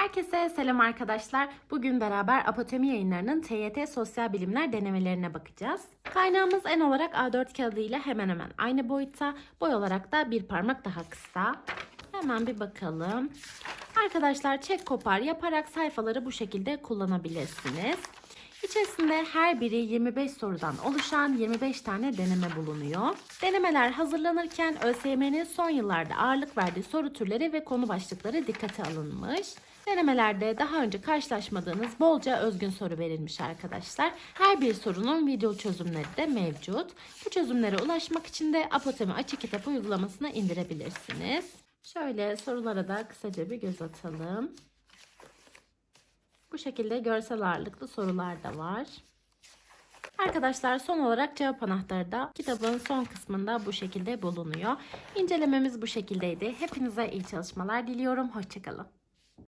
Herkese selam arkadaşlar. Bugün beraber Apotemi yayınlarının TYT Sosyal Bilimler denemelerine bakacağız. Kaynağımız en olarak A4 kağıdı ile hemen hemen aynı boyutta. Boy olarak da bir parmak daha kısa. Hemen bir bakalım. Arkadaşlar çek kopar yaparak sayfaları bu şekilde kullanabilirsiniz. İçerisinde her biri 25 sorudan oluşan 25 tane deneme bulunuyor. Denemeler hazırlanırken ÖSYM'nin son yıllarda ağırlık verdiği soru türleri ve konu başlıkları dikkate alınmış. Denemelerde daha önce karşılaşmadığınız bolca özgün soru verilmiş arkadaşlar. Her bir sorunun video çözümleri de mevcut. Bu çözümlere ulaşmak için de Apotemi Açık Kitap uygulamasını indirebilirsiniz. Şöyle sorulara da kısaca bir göz atalım. Bu şekilde görsel ağırlıklı sorular da var. Arkadaşlar son olarak cevap anahtarı da kitabın son kısmında bu şekilde bulunuyor. İncelememiz bu şekildeydi. Hepinize iyi çalışmalar diliyorum. Hoşçakalın.